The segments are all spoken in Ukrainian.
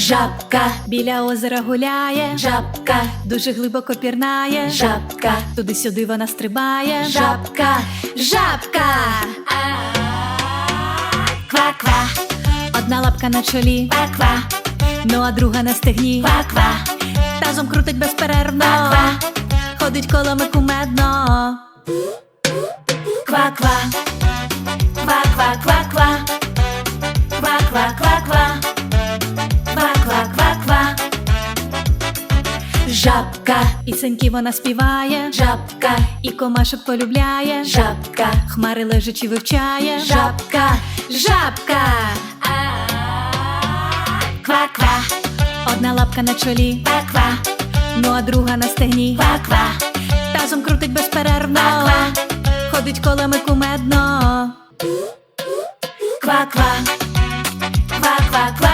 Жабка. Біля озера гуляє, жабка. Дуже глибоко пірнає, жабка. Туди-сюди вона стрибає, жабка, жабка. Ква-ква, одна лапка на чолі, ква-ква, ну а друга на стегні, ква-ква, тазом крутить безперервно, ква-ква, ходить колами кумедно. Ква-ква, ква-ква-ква-ква, Жабка, пісеньки вона співає, жабка, і комашок полюбляє, жабка, хмари лежачи вивчає, жабка, жабка. Ква-ква, одна лапка на чолі, ква-ква, ну а друга на стегні, ква-ква, тазом крутить безперервно, ква-ква, ходить колами кумедно. Ква-ква, ква-ква-ква-ква.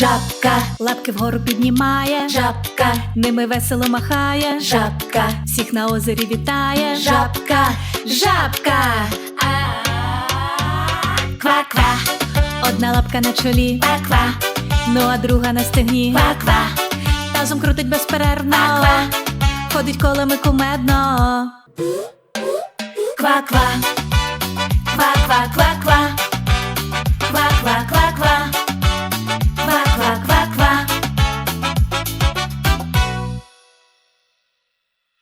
Жабка. Лапки вгору піднімає, жабка. Ними весело махає, жабка. Всіх на озері вітає, жабка, жабка. Ква-ква, одна лапка на чолі, ква-ква, ну а друга на стегні, ква-ква, тазом крутить безперервно, ква ходить колами кумедно. Ква-ква, ква-ква-ква-ква.